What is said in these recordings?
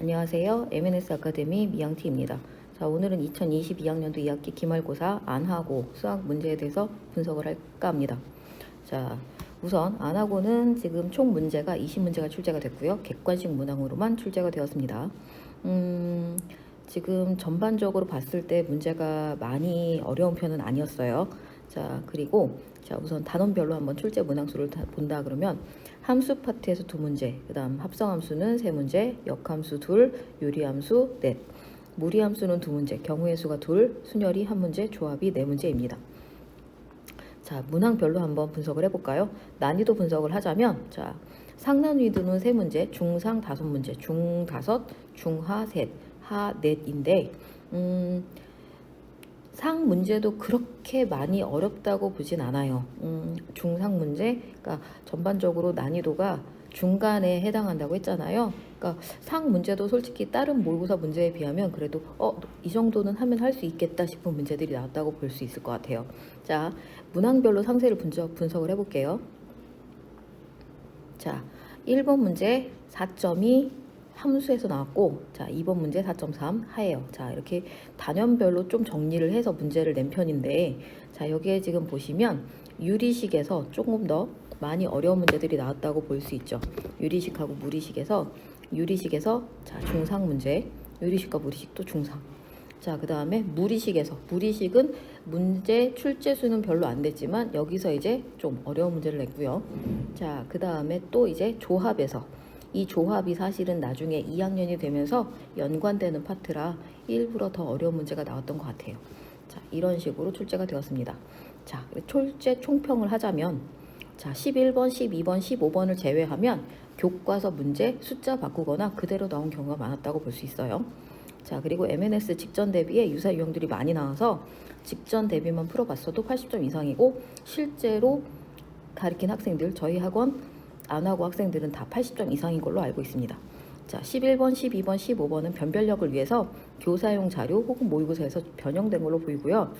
안녕하세요. MNS 아카데미 미양티입니다. 자, 오늘은 2022학년도 2학기 기말고사 안하고 수학 문제에 대해서 분석을 할까 합니다. 자, 우선 안하고는 지금 총 문제가 20문제가 출제가 됐고요. 객관식 문항으로만 출제가 되었습니다. 음, 지금 전반적으로 봤을 때 문제가 많이 어려운 편은 아니었어요. 자, 그리고 자, 우선 단원별로 한번 출제 문항 수를 다- 본다 그러면 함수 파트에서 두 문제, 그 다음 합성함수는 세 문제, 역함수 둘, 유리함수 넷, 무리함수는 두 문제, 경우의 수가 둘, 순열이 한 문제, 조합이 네 문제입니다. 자, 문항별로 한번 분석을 해볼까요? 난이도 분석을 하자면, 자, 상난위도는 세 문제, 중상 다섯 문제, 중 다섯, 중하 셋, 하 넷인데, 음, 상 문제도 그렇게 많이 어렵다고 보진 않아요. 음, 중상 문제, 그러니까 전반적으로 난이도가 중간에 해당한다고 했잖아요. 그러니까 상 문제도 솔직히 다른 모의고사 문제에 비하면 그래도 어, 이 정도는 하면 할 수 있겠다 싶은 문제들이 나왔다고 볼 수 있을 것 같아요. 자, 문항별로 상세를 분석, 분석을 해볼게요. 자, 1번 문제 4점이 함수에서 나왔고, 자, 2번 문제 4.3 하예요. 자, 이렇게 단원별로 좀 정리를 해서 문제를 낸 편인데, 자, 여기에 지금 보시면 유리식에서 조금 더 많이 어려운 문제들이 나왔다고 볼 수 있죠. 유리식하고 무리식에서, 유리식에서, 자, 중상 문제, 유리식과 무리식도 중상. 자, 그 다음에 무리식에서, 무리식은 문제 출제 수는 별로 안 됐지만, 여기서 이제 좀 어려운 문제를 냈고요. 자, 그 다음에 또 이제 조합에서, 이 조합이 사실은 나중에 2학년이 되면서 연관되는 파트라 일부러 더 어려운 문제가 나왔던 것 같아요. 자, 이런 식으로 출제가 되었습니다. 자, 출제 총평을 하자면, 자, 11번, 12번, 15번을 제외하면 교과서 문제 숫자 바꾸거나 그대로 나온 경우가 많았다고 볼 수 있어요. 자, 그리고 MNS 직전 대비에 유사 유형들이 많이 나와서 직전 대비만 풀어봤어도 80점 이상이고 실제로 가르친 학생들 저희 학원 안 하고 학생들은 다 80점 이상인 걸로 알고 있습니다. 자, 11번, 12번, 15번은 변별력을 위해서 교사용 자료 혹은 모의고사에서 변형된 걸로 보이고요.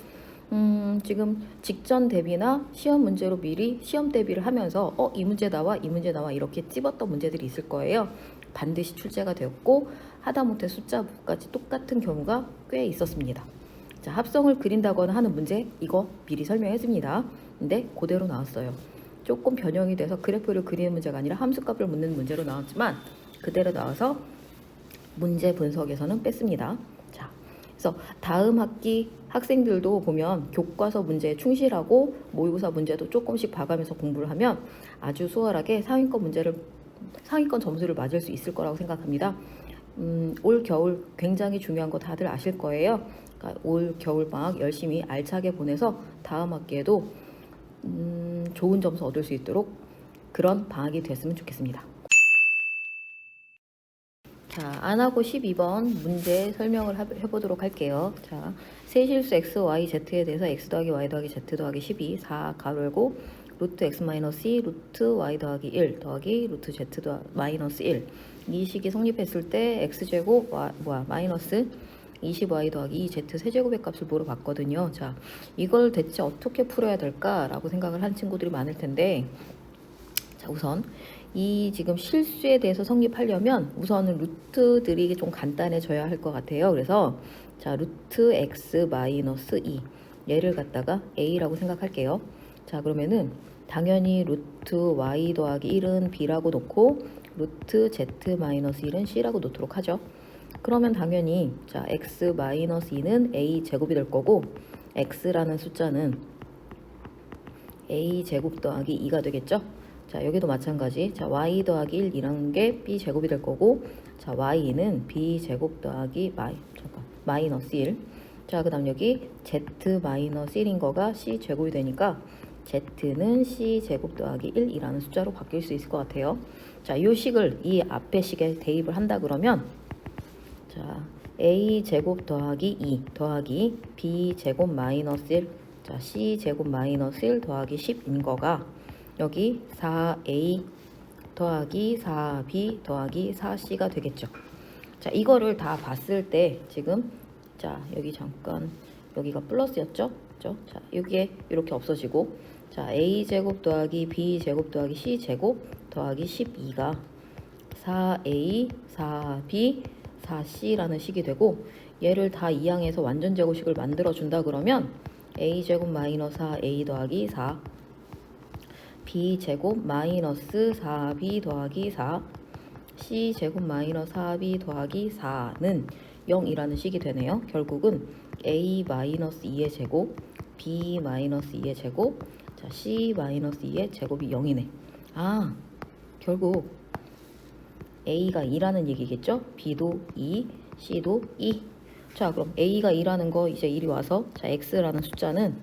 음, 지금 직전 대비나 시험 문제로 미리 시험 대비를 하면서 어, 이 문제 나와, 이 문제 나와 이렇게 찝었던 문제들이 있을 거예요. 반드시 출제가 되었고 하다못해 숫자까지 똑같은 경우가 꽤 있었습니다. 자, 합성을 그린다거나 하는 문제 이거 미리 설명했습니다. 근데 그대로 나왔어요. 조금 변형이 돼서 그래프를 그리는 문제가 아니라 함수값을 묻는 문제로 나왔지만 그대로 나와서 문제 분석에서는 뺐습니다. 자, 그래서 다음 학기 학생들도 보면 교과서 문제에 충실하고 모의고사 문제도 조금씩 봐가면서 공부를 하면 아주 수월하게 상위권 문제를 상위권 점수를 맞을 수 있을 거라고 생각합니다. 음, 올 겨울 굉장히 중요한 거 다들 아실 거예요. 그러니까 올 겨울 방학 열심히 알차게 보내서 다음 학기에도 음, 좋은 점수 얻을 수 있도록 그런 방학이 됐으면 좋겠습니다. 자, 안 하고 12번 문제 설명을 하- 해보도록 할게요. 자, 세실수 x, y, z에 대해서 x 더하기 y 더하기 z 더하기 12, 4 가로 열고 루트 x 마이너스 2, 루트 y 더하기 1 더하기 루트 z 더 마이너스 1. 이 식이 성립했을 때 x제곱 와, 뭐야 마이너스 20y 더하기 2z 세제곱의 값을 물어봤거든요. 자, 이걸 대체 어떻게 풀어야 될까라고 생각을 한 친구들이 많을 텐데 자, 우선 이 지금 실수에 대해서 성립하려면 우선은 루트들이 좀 간단해져야 할 것 같아요. 그래서 자, 루트 x 마이너스 2 얘를 갖다가 a라고 생각할게요. 자, 그러면은 당연히 루트 y 더하기 1은 b라고 놓고 루트 z 마이너스 1은 c라고 놓도록 하죠. 그러면 당연히 자, x 마이너스 2는 a 제곱이 될 거고 x라는 숫자는 a 제곱 더하기 2가 되겠죠? 자, 여기도 마찬가지. 자, y 더하기 1이라는 게 b 제곱이 될 거고, 자, y는 b 제곱 더하기 마이, 잠깐, 마이너스 1. 자, 그 다음 여기 z 마이너스 1인 거가 c 제곱이 되니까 z는 c 제곱 더하기 1이라는 숫자로 바뀔 수 있을 것 같아요. 자, 이 식을 이 앞에 식에 대입을 한다 그러면, 자, a 제곱 더하기 2 더하기 b 제곱 마이너스 1, 자, c 제곱 마이너스 1 더하기 10인 거가 여기 4a 더하기 4b 더하기 4c가 되겠죠. 자, 이거를 다 봤을 때 지금 자, 여기 잠깐 여기가 플러스였죠? 그죠? 자, 여기에 이렇게 없어지고 자, a 제곱 더하기 b 제곱 더하기 c 제곱 더하기 12가 4a 4b 자 C라는 식이 되고 얘를 다 이항해서 완전 제곱식을 만들어 준다 그러면 A 제곱 마이너스 4 A 더하기 4 B 제곱 마이너스 4B 더하기 4 C 제곱 마이너스 4B 더하기 4는 0이라는 식이 되네요. 결국은 A 마이너스 2의 제곱 B 마이너스 2의 제곱 자 C 마이너스 2의 제곱이 0이네. 아 결국 A가 2라는 얘기겠죠? B도 2, C도 2. 자, 그럼 A가 2라는 거 이제 이리 와서 자, X라는 숫자는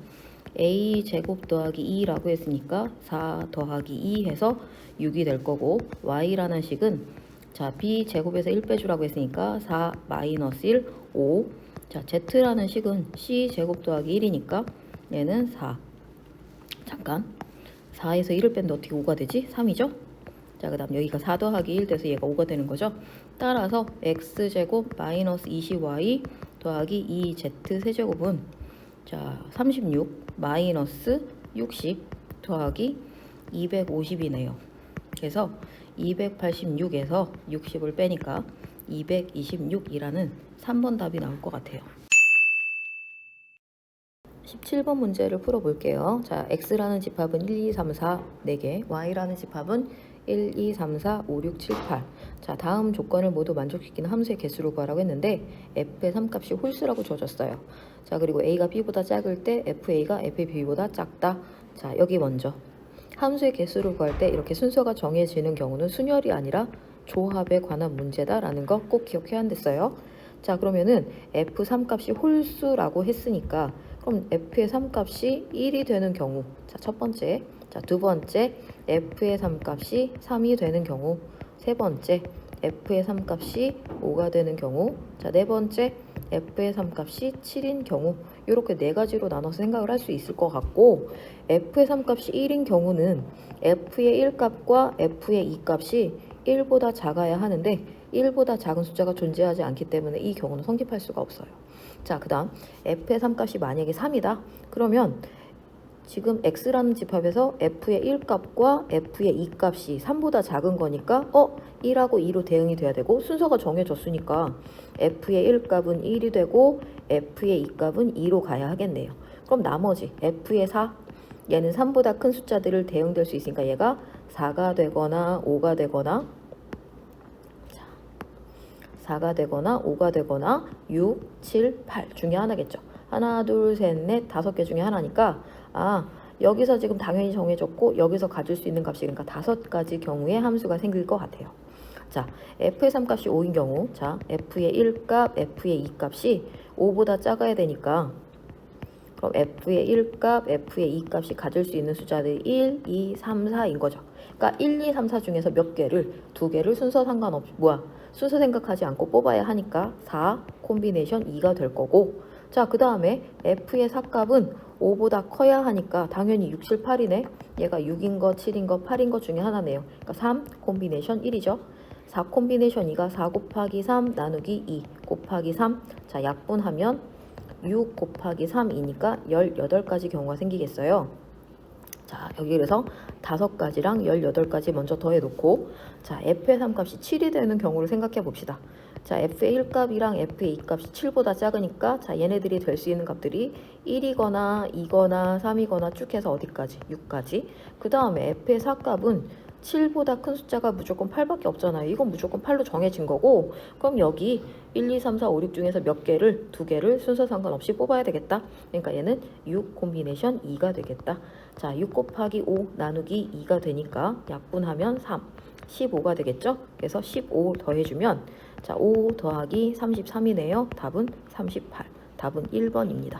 A 제곱 더하기 2라고 했으니까 4 더하기 2 해서 6이 될 거고 Y라는 식은 자, B 제곱에서 1 빼주라고 했으니까 4 마이너스 1, 5. 자, Z라는 식은 C 제곱 더하기 1이니까 얘는 4. 잠깐. 4에서 1을 뺀데 어떻게 5가 되지? 3이죠? 자, 그 다음 여기가 4 더하기 1 돼서 얘가 5가 되는 거죠. 따라서 x제곱 마이너스 20y 더하기 2z 세제곱은 자, 36 마이너스 60 더하기 250이네요. 그래서 286에서 60을 빼니까 226이라는 3번 답이 나올 것 같아요. 17번 문제를 풀어볼게요. 자, x라는 집합은 1, 2, 3, 4, 4개, y라는 집합은 1, 2, 3, 4, 5, 6, 7, 8. 자, 다음 조건을 모두 만족시키는 함수의 개수를 구하라고 했는데 f의 3값이 홀수라고 주어졌어요. 자, 그리고 a가 b보다 작을 때 fa가 fb보다 작다. 자, 여기 먼저 함수의 개수를 구할 때 이렇게 순서가 정해지는 경우는 순열이 아니라 조합에 관한 문제다라는 거 꼭 기억해야 한댔어요. 자, 그러면은 f3 값이 홀수라고 했으니까 그럼 f의 3 값이 1이 되는 경우 자, 첫 번째 자, 두 번째 f의 3값이 3이 되는 경우 세 번째 f의 3값이 5가 되는 경우 자, 네 번째 f의 3값이 7인 경우 이렇게 네 가지로 나눠서 생각을 할 수 있을 것 같고 f의 3값이 1인 경우는 f의 1값과 f의 2값이 1보다 작아야 하는데 1보다 작은 숫자가 존재하지 않기 때문에 이 경우는 성립할 수가 없어요. 자, 그 다음 f의 3값이 만약에 3이다. 그러면 지금 x라는 집합에서 f의 1값과 f의 2값이 3보다 작은 거니까 어? 1하고 2로 대응이 돼야 되고 순서가 정해졌으니까 f의 1값은 1이 되고 f의 2값은 2로 가야 하겠네요. 그럼 나머지 f의 4 얘는 3보다 큰 숫자들을 대응될 수 있으니까 얘가 4가 되거나 5가 되거나 4가 되거나 5가 되거나 6, 7, 8 중에 하나겠죠. 하나, 둘, 셋, 넷, 다섯 개 중에 하나니까 아 여기서 지금 당연히 정해졌고 여기서 가질 수 있는 값이 그러니까 다섯 가지 경우의 함수가 생길 것 같아요. 자, f의 3값이 5인 경우 자, f의 1값, f의 2값이 5보다 작아야 되니까 그럼 f의 1값, f의 2값이 가질 수 있는 숫자들이 1, 2, 3, 4인 거죠. 그러니까 1, 2, 3, 4 중에서 몇 개를 두 개를 순서 상관없이 뭐야 순서 생각하지 않고 뽑아야 하니까 4 콤비네이션 2가 될 거고 자 그 다음에 f의 4값은 5보다 커야 하니까 당연히 6, 7, 8이네. 얘가 6인 거, 7인 거, 8인 거 중에 하나네요. 그러니까 3 콤비네이션 1이죠. 4 콤비네이션 2가 4 곱하기 3 나누기 2 곱하기 3 자 약분하면 6 곱하기 3이니까 18가지 경우가 생기겠어요. 자, 여기 그래서 다섯 가지랑 18가지 먼저 더해 놓고 자, f의 3값이 7이 되는 경우를 생각해 봅시다. 자, f의 1값이랑 f의 2값이 7보다 작으니까 자, 얘네들이 될 수 있는 값들이 1이거나 2거나 3이거나 쭉 해서 어디까지? 6까지. 그 다음에 f의 4 값은 7보다 큰 숫자가 무조건 8밖에 없잖아요. 이건 무조건 8로 정해진 거고 그럼 여기 1, 2, 3, 4, 5, 6 중에서 몇 개를 두 개를 순서 상관없이 뽑아야 되겠다. 그러니까 얘는 6 콤비네이션 2가 되겠다. 자, 6 곱하기 5 나누기 2가 되니까 약분하면 3, 15가 되겠죠? 그래서 15 더해주면 자, 5 더하기 33이네요. 답은 38. 답은 1번입니다.